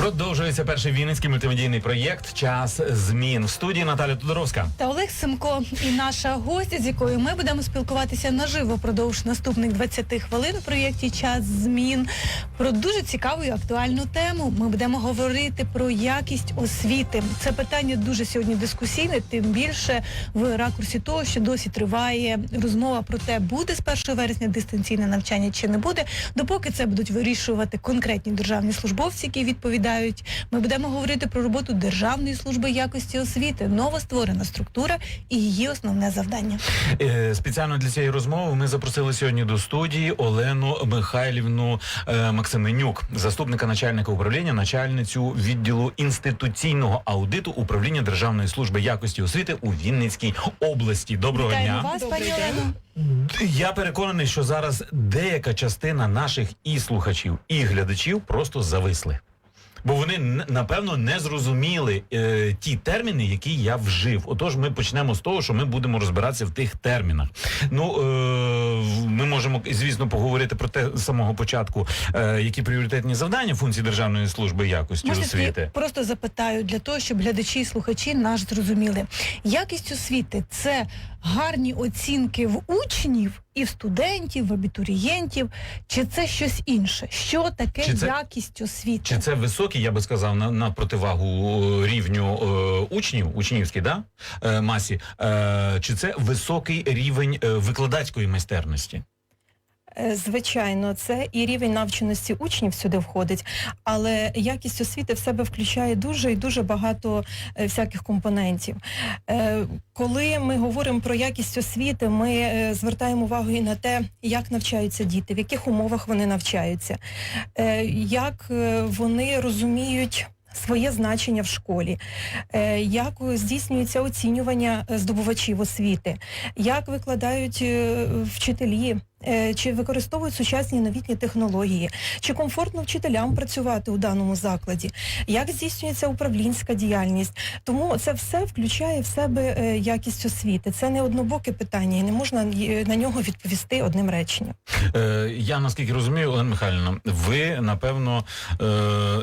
Продовжується перший вінницький мультимедійний проєкт Час змін в студії Наталя Тодоровська. Та Олег Семко і наша гостя, з якою ми будемо спілкуватися наживо продовж наступних 20 хвилин у проєкті Час змін про дуже цікаву і актуальну тему. Ми будемо говорити про якість освіти. Це питання дуже сьогодні дискусійне, тим більше в ракурсі того, що досі триває розмова про те, буде з 1 вересня дистанційне навчання чи не буде. Допоки це будуть вирішувати конкретні державні службовці, які відповідають. Ми будемо говорити про роботу Державної служби якості освіти, новостворена структура і її основне завдання. Е, Спеціально для цієї розмови ми запросили сьогодні до студії Олену Михайлівну е, Максименюк, заступника начальника управління, начальницю відділу інституційного аудиту управління Державної служби якості освіти у Вінницькій області. Доброго Вітаємо дня. вас, пані Олено. Я переконаний, що зараз деяка частина наших і слухачів, і глядачів просто зависли. Бо вони напевно не зрозуміли е, ті терміни, які я вжив. Отож, ми почнемо з того, що ми будемо розбиратися в тих термінах. Ну е, ми можемо, звісно, поговорити про те з самого початку, е, які пріоритетні завдання функції Державної служби якості Можна освіти. просто запитаю для того, щоб глядачі і слухачі наш зрозуміли. Якість освіти це гарні оцінки в учнів і в студентів, в абітурієнтів, чи це щось інше? Що таке Чи це- якість освіти? Чи це високий, я би сказав, на, на противагу е, рівню е, учнів, учнівській, да? е, масі, е, чи це високий рівень е, викладацької майстерності? Е, Звичайно, це і рівень навченості учнів сюди входить, але якість освіти в себе включає дуже і дуже багато е, всяких компонентів. Е, Коли ми говоримо про якість освіти, ми звертаємо увагу і на те, як навчаються діти, в яких умовах вони навчаються, як вони розуміють. Своє значення в школі, як здійснюється оцінювання здобувачів освіти, як викладають вчителі, чи використовують сучасні новітні технології, чи комфортно вчителям працювати у даному закладі, як здійснюється управлінська діяльність. Тому це все включає в себе е, якість освіти. Це не однобоке питання, і не можна е, на нього відповісти одним реченням. Е, я наскільки розумію, Олена Михайлівна, ви напевно, е,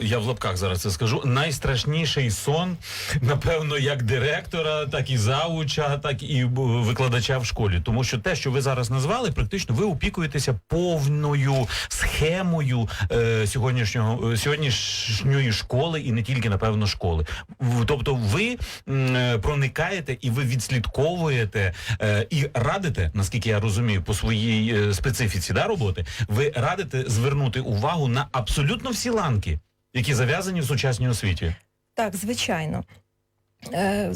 я в лапках зараз це скажу, найстрашніший сон, напевно, як директора, так і зауча, так і викладача в школі. Тому що те, що ви зараз назвали, практично ви опікуєтеся повною схемою е, сьогоднішнього е, сьогоднішньої школи і не тільки напевно школи. Тобто, ви е, проникаєте і ви відслідковуєте е, і радите, наскільки я розумію, по своїй е, специфіці да, роботи, ви радите звернути увагу на абсолютно всі ланки, які зав'язані в сучасній освіті. Так, звичайно. Е,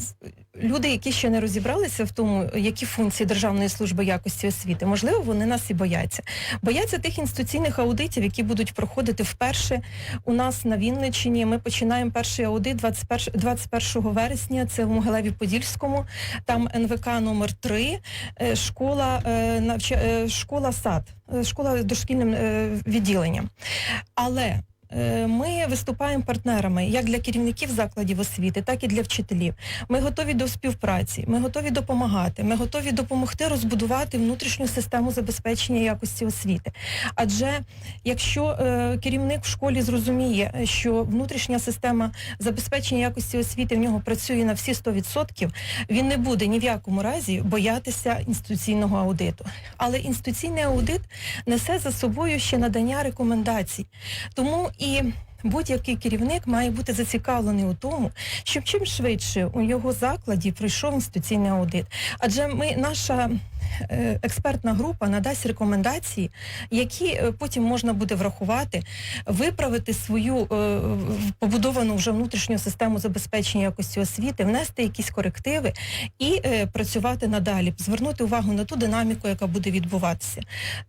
Люди, які ще не розібралися в тому, які функції Державної служби якості освіти, можливо, вони нас і бояться. Бояться тих інституційних аудитів, які будуть проходити вперше у нас на Вінниччині. Ми починаємо перший аудит 21, 21 вересня. Це в Могилеві-Подільському. Там НВК номер 3 е, школа е, школа сад, школа дошкільним відділенням. Але Ми виступаємо партнерами як для керівників закладів освіти, так і для вчителів. Ми готові до співпраці, ми готові допомагати, ми готові допомогти розбудувати внутрішню систему забезпечення якості освіти. Адже якщо е, керівник в школі зрозуміє, е, що внутрішня система забезпечення якості освіти в нього працює на всі 100%, він не буде ні в якому разі боятися інституційного аудиту. Але інституційний аудит несе за собою ще надання рекомендацій. Тому і будь-який керівник має бути зацікавлений у тому, щоб чим швидше у його закладі пройшов інституційний аудит. Адже ми, наша експертна група надасть рекомендації, які е, потім можна буде врахувати, виправити свою е, побудовану вже внутрішню систему забезпечення якості освіти, внести якісь корективи і е, працювати надалі, звернути увагу на ту динаміку, яка буде відбуватися.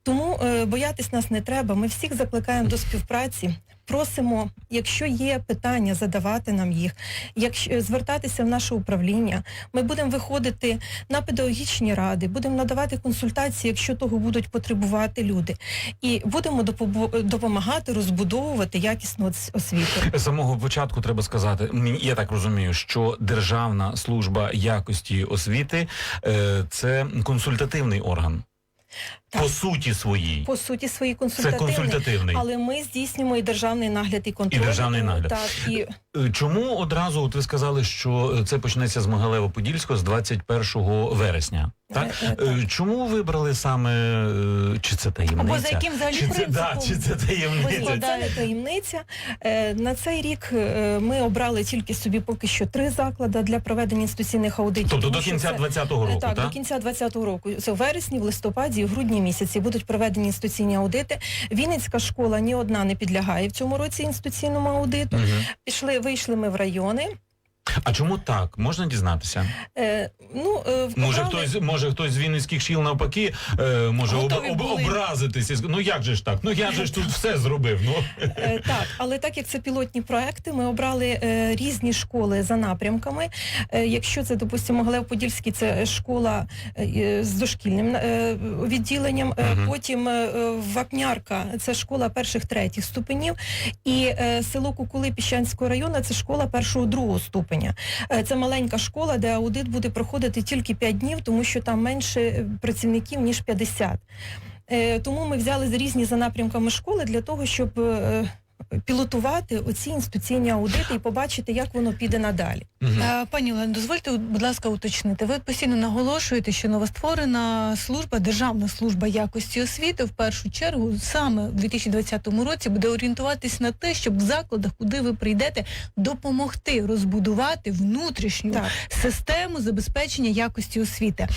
Тому е, боятись нас не треба. Ми всіх закликаємо до співпраці. Просимо, якщо є питання, задавати нам їх, якщо звертатися в наше управління, ми будемо виходити на педагогічні ради, будемо надавати надавати консультації, якщо того будуть потребувати люди. І будемо допомагати розбудовувати якісну освіту. З самого початку треба сказати, я так розумію, що Державна служба якості освіти е, це консультативний орган. Так. По суті своїй. По суті, свої Це консультативний. Але ми здійснюємо і державний нагляд і контроль. І державний нагляд. Так, і Е, Чому одразу от ви сказали, що це почнеться з Могилева-Подільського з 21 вересня? Так? Е, е, так. Е, Чому вибрали саме е, чи це таємниця? Або за яким взагалі чи це, да, чи це таємниця? це не таємниця. Е, На цей рік е, ми обрали тільки собі поки що три заклади для проведення інституційних аудитів. Тобто тому до що кінця це- 20-го року, так, так? до кінця 20-го року. Це в вересні, в листопаді, і в грудні місяці будуть проведені інституційні аудити. Вінницька школа ні одна не підлягає в цьому році інституційному аудиту. Мгм. Пішли, вийшли ми в райони. А чому так? Можна дізнатися? Е, ну, е, в Може хтось, може хтось з вінницьких шкіл навпаки е, може об, Готові об, були. образитися. і ск- Ну як же ж так? Ну я же ж тут все зробив. Ну Е, Так, але так як це пілотні проекти, ми обрали е, різні школи за напрямками. Е, якщо це, допустимо, Глев-Подільський, це школа е, з дошкільним е, відділенням. Е, Мгм. Потім е, Вапнярка, це школа перших третіх ступенів. І е, село Кукули Піщанського району це школа першого другого ступеня. Е, це маленька школа, де аудит буде проходити тільки 5 днів, тому що там менше е, працівників ніж 50. Е, Тому ми взяли різні за напрямками школи для того, щоб пілотувати оці інституційні аудити і побачити, як воно піде надалі. Е, Пані Олено, дозвольте, будь ласка, уточнити. Ви постійно наголошуєте, що новостворена служба, Державна служба якості освіти, в першу чергу, саме в 2020 році буде орієнтуватись на те, щоб в закладах, куди ви прийдете, допомогти розбудувати внутрішню Так. систему забезпечення якості освіти.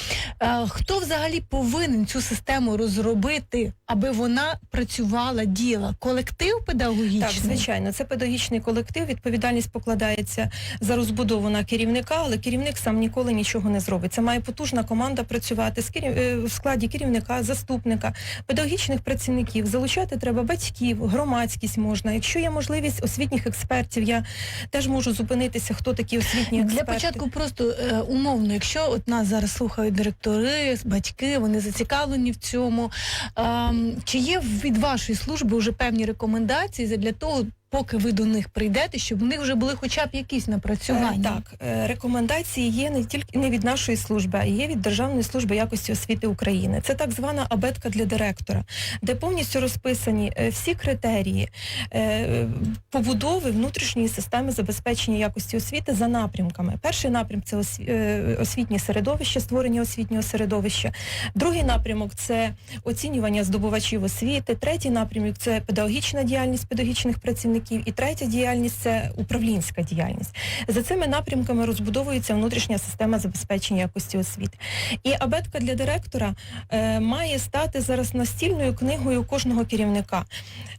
Е, Хто взагалі повинен цю систему розробити, аби вона працювала, діяла? Колектив педагогічний? Так, звичайно, це педагогічний колектив. Відповідальність покладається за розбудову на керівника, але керівник сам ніколи нічого не зробить. Це має потужна команда працювати з керів... е, в складі керівника, заступника, педагогічних працівників. Залучати треба батьків, громадськість можна. Якщо є можливість освітніх експертів, я теж можу зупинитися, хто такі освітні експерти. Для початку просто е, умовно, якщо от нас зараз слухають директори, батьки, вони зацікавлені в цьому. ем, чи є від вашої служби вже певні рекомендації для того, поки ви до них прийдете, щоб в них вже були хоча б якісь Е, напрацювання? Так, е, рекомендації є не тільки не від нашої служби, а є від Державної служби якості освіти України. Це так звана абетка для директора, де повністю розписані е, всі критерії е, побудови внутрішньої системи забезпечення якості освіти за напрямками. Перший напрям це осві- е, освітнє середовище, створення освітнього середовища. Другий напрямок це оцінювання здобувачів освіти. Третій напрямок це педагогічна діяльність педагогічних працівників. І третя діяльність це управлінська діяльність. За цими напрямками розбудовується внутрішня система забезпечення якості освіти. І абетка для директора е, має стати зараз настільною книгою кожного керівника.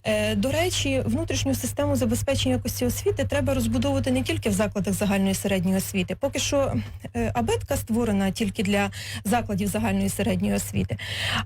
Е, до речі, внутрішню систему забезпечення якості освіти треба розбудовувати не тільки в закладах загальної середньої освіти. Поки що е, абетка створена тільки для закладів загальної середньої освіти,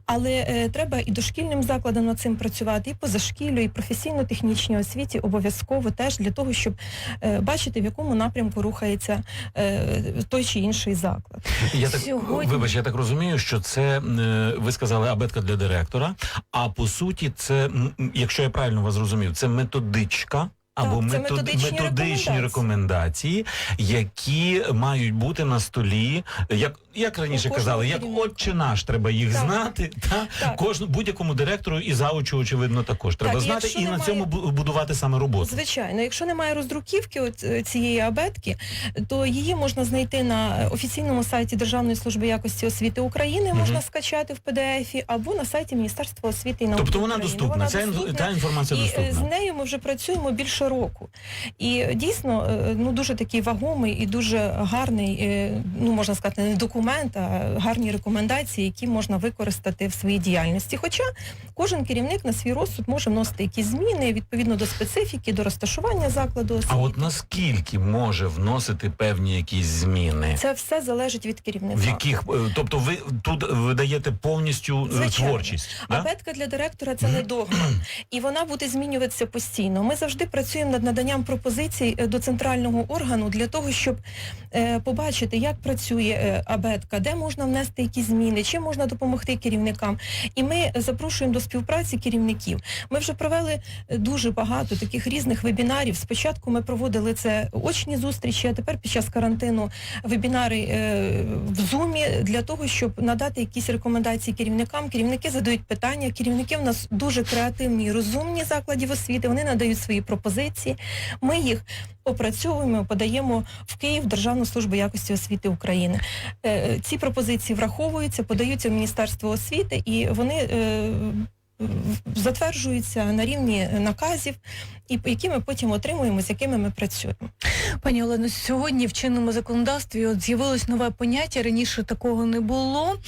але е, треба і дошкільним закладам над цим працювати, і позашкіллю, і професійно-технічній освіті обов'язково теж для того, щоб е, бачити, в якому напрямку рухається е, той чи інший заклад. Я так Сьогодні- вибач, я так розумію, що це е, ви сказали абетка для директора. А по суті, це якщо я правильно вас зрозумів, це методичка. Або Так, метод- методичні методичні рекомендації, які мають бути на столі, як, як раніше казали, як отче наш, треба їх Так. знати. Та Так. кожну будь-якому директору і заучу, очевидно, також треба Так, знати і на цьому бу- будувати саме роботу. Звичайно, якщо немає роздруківки от, е, цієї абетки, то її можна знайти на офіційному сайті Державної служби якості освіти України, можна скачати в PDF, або на сайті Міністерства освіти і науки. Тобто вона України. доступна. Вона Ця, доступна. та інформація І е, доступна. з нею ми вже працюємо більше року. І дійсно, е, ну дуже такий вагомий і дуже гарний, ну можна сказати, не документ, а гарні рекомендації, які можна використати в своїй діяльності. Хоча кожен керівник на свій розсуд може вносити якісь зміни відповідно до специфіки, до розташування закладу. А от наскільки може вносити певні якісь зміни? Це все залежить від керівника. В яких, е, тобто ви тут видаєте повністю е, Звичайно. творчість, да? Абетка для директора це не догма, і вона буде змінюватися постійно. Ми завжди працюємо над наданням пропозицій е, до центрального органу для того, щоб е, побачити, як працює е, абетка, де можна внести якісь зміни, чим можна допомогти керівникам. І ми запрошуємо до співпраці керівників. Ми вже провели е, дуже багато таких різних вебінарів. Спочатку ми проводили це очні зустрічі, а тепер під час карантину вебінари е, в зумі для того, щоб надати якісь рекомендації керівникам. Керівники задають питання. Керівники в нас дуже креативні і розумні закладів освіти. Вони надають свої пропозиції. Ми їх опрацьовуємо, подаємо в Київ Державну службу якості освіти України. Ці пропозиції враховуються, подаються в Міністерство освіти, і вони е, затверджуються на рівні наказів, і які ми потім отримуємо, з якими ми працюємо. Пані Олено, сьогодні в чинному законодавстві от з'явилось нове поняття, раніше такого не було.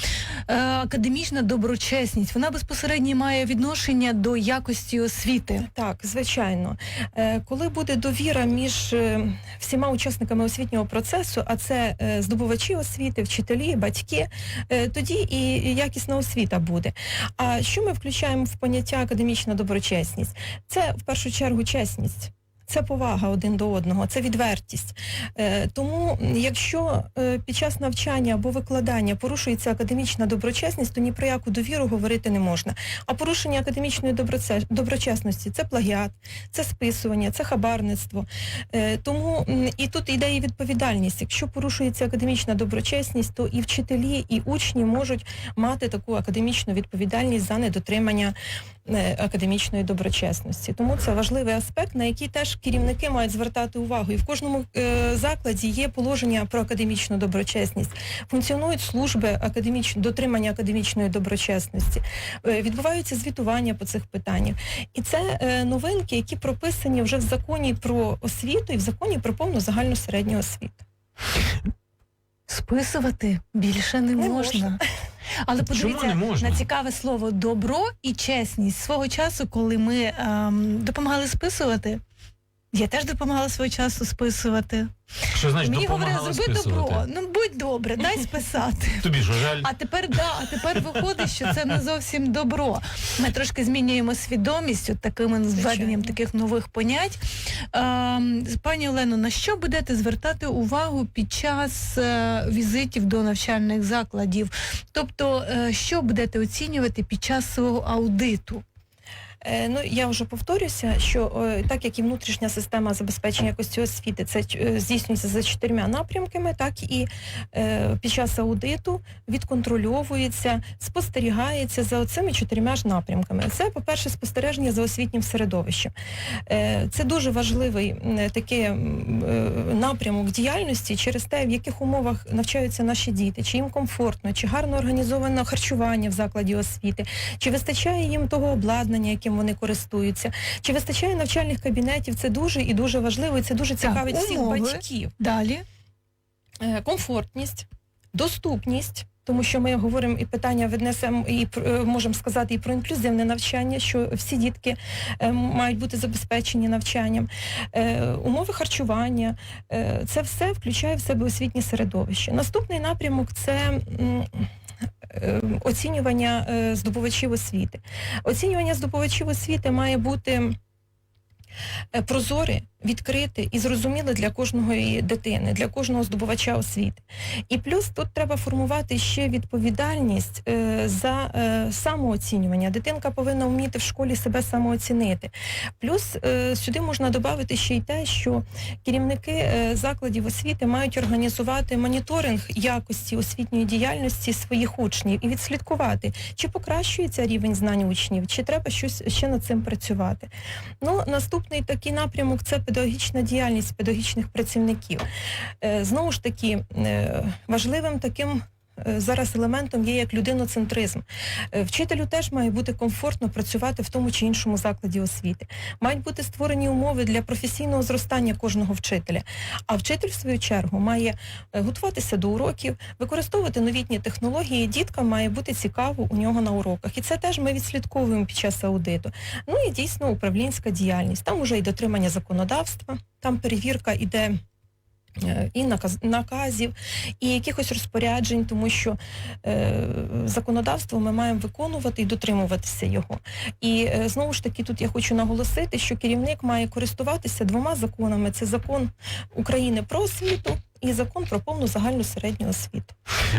Е, академічна доброчесність. Вона безпосередньо має відношення до якості освіти. Так, звичайно. Е, Коли буде довіра між е, всіма учасниками освітнього процесу, а це е, здобувачі освіти, вчителі, батьки, е, тоді і якісна освіта буде. А що ми включаємо в поняття академічна доброчесність? Це в першу чергу чесність. Це повага один до одного, це відвертість. Е, тому, якщо е, під час навчання або викладання порушується академічна доброчесність, то ні про яку довіру говорити не можна. А порушення академічної доброчесності це плагіат, це списування, це хабарництво. Е, тому і тут йде і відповідальність. Якщо порушується академічна доброчесність, то і вчителі, і учні можуть мати таку академічну відповідальність за недотримання академічної доброчесності. Тому це важливий аспект, на який теж керівники мають звертати увагу. І в кожному е, закладі є положення про академічну доброчесність. Функціонують служби академіч... дотримання академічної доброчесності. Е, відбуваються звітування по цих питаннях. І це е, новинки, які прописані вже в законі про освіту і в законі про повну загальну середню освіту. Списувати більше не, Не можна. можна. Але подивіться не можна? на цікаве слово добро і чесність. Свого часу, коли ми ем, допомагали списувати, я теж допомагала свого часу списувати. Що значить Мені говорили, зроби добро. Ну будь добре, дай списати. Тобі що жаль? А тепер да, а тепер виходить, що це не зовсім добро. Ми трошки змінюємо свідомість от таким введенням таких нових понять. Ем, пані Олено, на що будете звертати увагу під час е, візитів до навчальних закладів? Тобто, е, що будете оцінювати під час свого аудиту? Е, Ну я вже повторюся, що е, так як і внутрішня система забезпечення якості освіти, це е, здійснюється за чотирма напрямками, так і під час аудиту відконтрольовується, спостерігається за цими чотирма ж напрямками. Це, по-перше, спостереження за освітнім середовищем. Це дуже важливий такий напрямок діяльності через те, в яких умовах навчаються наші діти, чи їм комфортно, чи гарно організовано харчування в закладі освіти, чи вистачає їм того обладнання, яким вони користуються, чи вистачає навчальних кабінетів. Це дуже і дуже важливо, і це дуже цікавить всіх умови. батьків. Далі Е, Комфортність, доступність. Тому що ми говоримо і питання віднесемо і е, можемо сказати і про інклюзивне навчання, що всі дітки е, мають бути забезпечені навчанням, умови харчування, це все включає в себе освітнє середовище. Наступний напрямок це оцінювання е, здобувачів освіти. Оцінювання здобувачів освіти має бути е, прозоре, відкрите і зрозуміле для кожної дитини, для кожного здобувача освіти. І плюс тут треба формувати ще відповідальність е, за е, самооцінювання. Дитинка повинна вміти в школі себе самооцінити. Плюс е, сюди можна додати ще й те, що керівники закладів освіти мають організувати моніторинг якості освітньої діяльності своїх учнів і відслідкувати, чи покращується рівень знань учнів, чи треба щось ще над цим працювати. Ну, наступний такий напрямок це педагогічна діяльність педагогічних працівників. Е, Знову ж таки, е, важливим таким зараз елементом є як людиноцентризм. Е, Вчителю теж має бути комфортно працювати в тому чи іншому закладі освіти. Мають бути створені умови для професійного зростання кожного вчителя. А вчитель, в свою чергу, має е, готуватися до уроків, використовувати новітні технології. Діткам має бути цікаво у нього на уроках. І це теж ми відслідковуємо під час аудиту. Ну і дійсно управлінська діяльність. Там уже і дотримання законодавства, там перевірка іде. Е, І наказ, наказів, і якихось розпоряджень, тому що е, законодавство ми маємо виконувати і дотримуватися його. І е, знову ж таки, тут я хочу наголосити, що керівник має користуватися двома законами: це закон України про освіту і закон про повну загальну середню освіту.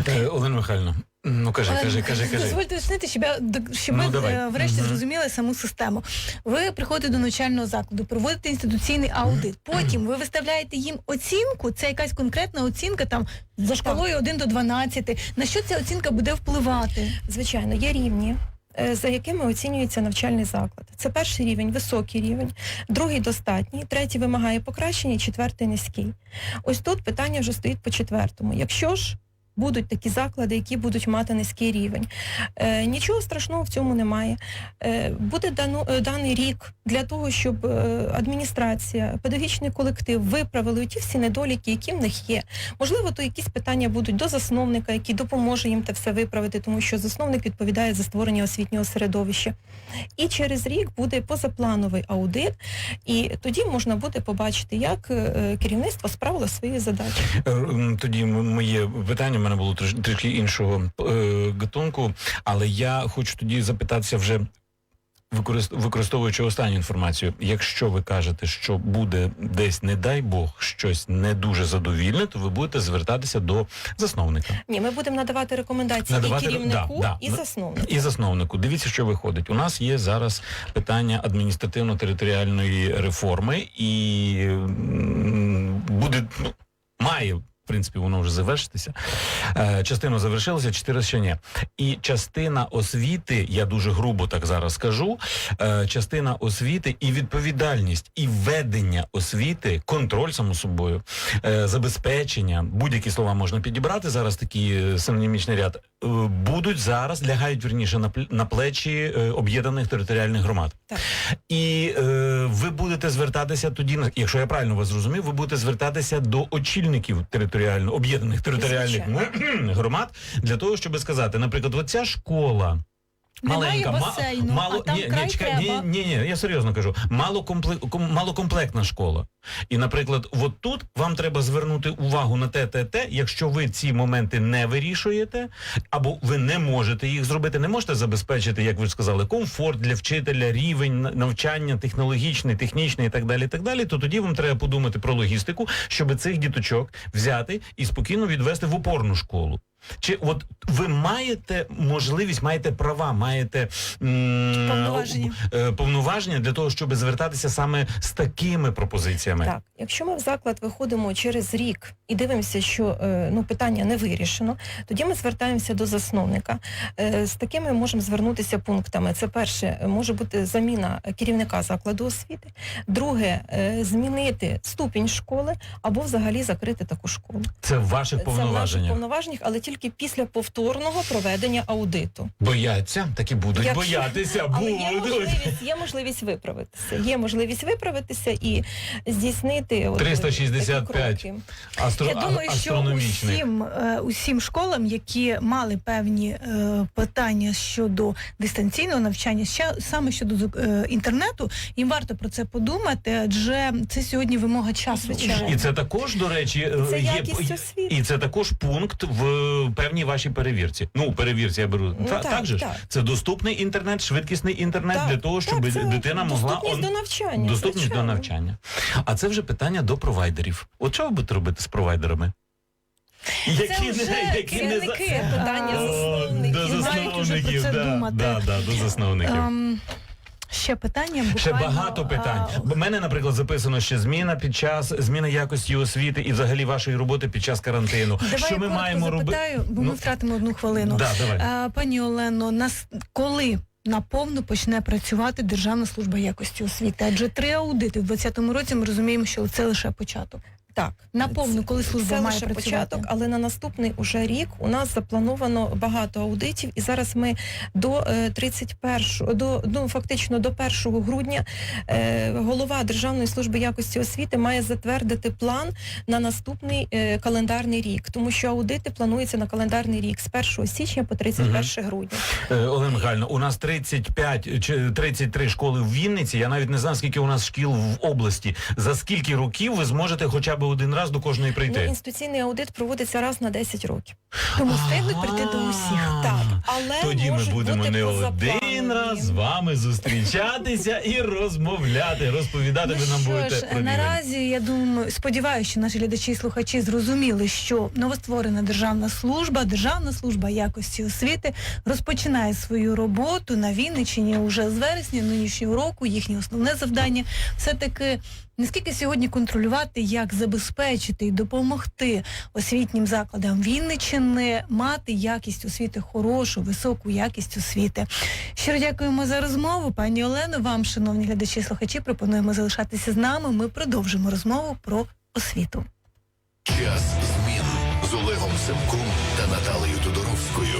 Е, Олена Михайловна, ну кажи, кажи, кажи, кажи. Дозвольте уточнити, щоб, я, щоб Ну, ми е, врешті Мгм. зрозуміли саму систему. Ви приходите до навчального закладу, проводите інституційний аудит. Потім ви виставляєте їм оцінку, це якась конкретна оцінка там за шкалою 1 до 12. На що ця оцінка буде впливати? Звичайно, є рівні. Е, За якими оцінюється навчальний заклад. Це перший рівень, високий рівень, другий достатній, третій вимагає покращення, четвертий низький. Ось тут питання вже стоїть по четвертому. Якщо ж будуть такі заклади, які будуть мати низький рівень, е, нічого страшного в цьому немає. Е, буде дано, е, даний рік для того, щоб е, адміністрація, педагогічний колектив виправили ті всі недоліки, які в них є. Можливо, то якісь питання будуть до засновника, який допоможе їм те все виправити, тому що засновник відповідає за створення освітнього середовища. І через рік буде позаплановий аудит, і тоді можна буде побачити, як е, керівництво справило свої задачі. Тоді моє питання мене було трош- трішки іншого е, гатунку, але я хочу тоді запитатися вже. використ- Використовуючи останню інформацію, якщо ви кажете, що буде десь, не дай Бог, щось не дуже задовільне, то ви будете звертатися до засновника. Ні, ми будемо надавати рекомендації Надавати- і керівнику, да, да. і засновнику. І засновнику, дивіться, що виходить. У нас є зараз питання адміністративно-територіальної реформи, і буде ну, має. В принципі, воно вже завершитися. Е, частина завершилася, чотири ще ні. І частина освіти, я дуже грубо так зараз скажу. Е, частина освіти і відповідальність, і ведення освіти, контроль само собою, е, забезпечення, будь-які слова можна підібрати. Зараз такий е, синонімічний ряд будуть зараз лягають вірніше на на плечі об'єднаних територіальних громад. Так. І ви будете звертатися тоді, якщо я правильно вас зрозумів, ви будете звертатися до очільників територіально об'єднаних територіальних громад для того, щоб сказати, наприклад, оця школа. Маленька, басейну, мало, а там ні, край ні, чекай, ні, ні, ні, я серйозно кажу, мало компле, малокомплектна школа. І, наприклад, от тут вам треба звернути увагу на те, те, те, якщо ви ці моменти не вирішуєте, або ви не можете їх зробити, не можете забезпечити, як ви сказали, комфорт для вчителя, рівень навчання, технологічний, технічний і так далі, і так далі, то тоді вам треба подумати про логістику, щоб цих діточок взяти і спокійно відвести в опорну школу. Чи от ви маєте можливість, маєте права, маєте м, Повноваження. е, повноваження для того, щоб звертатися саме з такими пропозиціями? Так, якщо ми в заклад виходимо через рік і дивимося, що е, ну питання не вирішено, тоді ми звертаємося до засновника. Е, З такими можемо звернутися пунктами. Це перше, може бути заміна керівника закладу освіти. Друге, змінити ступінь школи або взагалі закрити таку школу. Це в ваших Це в наших повноваженнях. повноваженнях, але тільки після повторного проведення аудиту. Бояться, так і будуть Якщо- боятися. Але є можливість, є можливість виправитися. Є можливість виправитися і здійснити от, 365 такі. Астро... Я думаю, що усім, е, усім школам, які мали певні е, питання щодо дистанційного навчання, ще саме щодо е, інтернету, їм варто про це подумати, адже це сьогодні вимога часу. Звичайно. І це також, до речі, Це є і це також пункт в певній вашій перевірці. Ну, перевірці я беру. Ну, Та- так, так, же ж? так. Це доступний інтернет, швидкісний інтернет Так, для того, щоб так, це дитина могла доступність до навчання. доступність звичайно. до навчання. А це вже питання до провайдерів. От що ви будете робити з провайдерами? Які вже не, які не за- питання а, засновників. До засновників, да, да, да, до засновників. Ем, ще питання буквально, Ще багато питань. а, мене, наприклад, записано ще зміна під час зміна якості освіти і взагалі вашої роботи під час карантину. Давай що я ми маємо робити? бо Ну, ми втратимо одну хвилину. Да, давай. А, пані Олено, нас коли наповну почне працювати Державна служба якості освіти? Адже три аудити в 2020 році ми розуміємо, що це лише початок. Так. Наповну, коли служба Це має лише працювати. початок, але на наступний уже рік у нас заплановано багато аудитів, і зараз ми до е, 31, до ну фактично до 1 грудня е, голова Державної служби якості освіти має затвердити план на наступний е, календарний рік, тому що аудити плануються на календарний рік з 1 січня по 31 грудня. Е, Олена Михайлівна, у нас 35 чи 33 школи в Вінниці. Я навіть не знаю, скільки у нас шкіл в області. За скільки років ви зможете хоча б один раз до кожної Ну, прийти? інституційний аудит проводиться раз на 10 років. Тому встигнуть прийти до усіх. Так, але Тоді ми будемо не один раз з вами зустрічатися і розмовляти, розповідати. ви нам Ну будете про наразі я думаю, сподіваюся, що наші глядачі і слухачі зрозуміли, що новостворена державна служба, державна служба якості освіти розпочинає свою роботу на Вінниччині уже з вересня нинішнього року. Їхнє основне завдання все таки. Не скільки сьогодні контролювати, як забезпечити і допомогти освітнім закладам Вінниччини мати якість освіти хорошу, високу якість освіти. Щиро дякуємо за розмову, пані Олено. Вам, шановні глядачі слухачі, пропонуємо залишатися з нами. Ми продовжимо розмову про освіту. Час змін з Олегом Семком та Наталею Тодоровською.